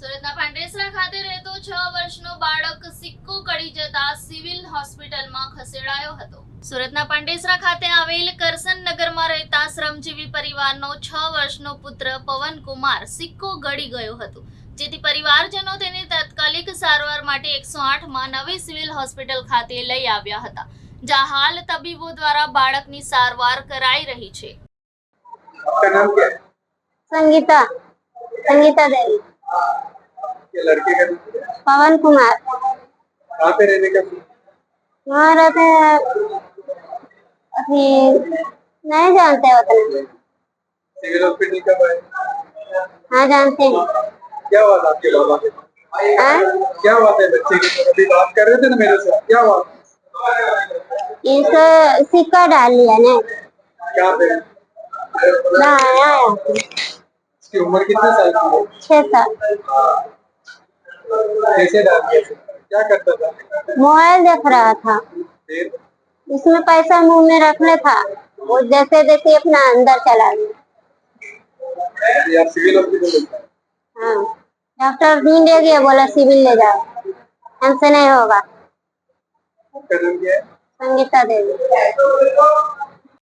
સુરતના પાંડેસરા ખાતે રહેતો છ વર્ષનો બાળક સિક્કો કડી જતા સિવિલ હોસ્પિટલમાં ખસેડાયો હતો. સુરતના પાંડેસરા ખાતે આવેલ કરસન નગરમાં રહેતા શ્રમજીવી પરિવારનો છ વર્ષનો પુત્ર પવનકુમાર સિક્કો ગળી ગયો હતો. જેથી પરિવારજનો તેને તાત્કાલિક સારવાર માટે એકસો આઠમાં નવી સિવિલ હોસ્પિટલ ખાતે લઈ આવ્યા હતા જ્યાં હાલ તબીબો દ્વારા બાળકની સારવાર કરાઈ રહી છે. સંગીતા. સંગીતા દેવી. है लड़के का नाम पवन कुमार। कहाँ पे रहने का वहाँ रहते हैं। अभी नहीं जानते उतना। सिविल हॉस्पिटल कब आए? हाँ जानते हैं। क्या हुआ था आपके बाबा के हाँ? क्या हुआ था बच्चे की अभी बात कर रहे थे ना मेरे साथ क्या हुआ इसे सिक्का डाल लिया ने। क्या पे? ना आया। इसकी उम्र कितने साल की है? छह साल। कैसे डाल दिया? क्या करता था? मोबाइल देख रहा था। फिर? इसमें पैसा मुँह में रखने था। वो जैसे जैसे अपना अंदर चला गया। सिविल हॉस्पिटल हाँ। डॉक्टर ढूंढे गया बोला सिविल ले जाओ। हमसे नहीं होगा। संगीता देवी।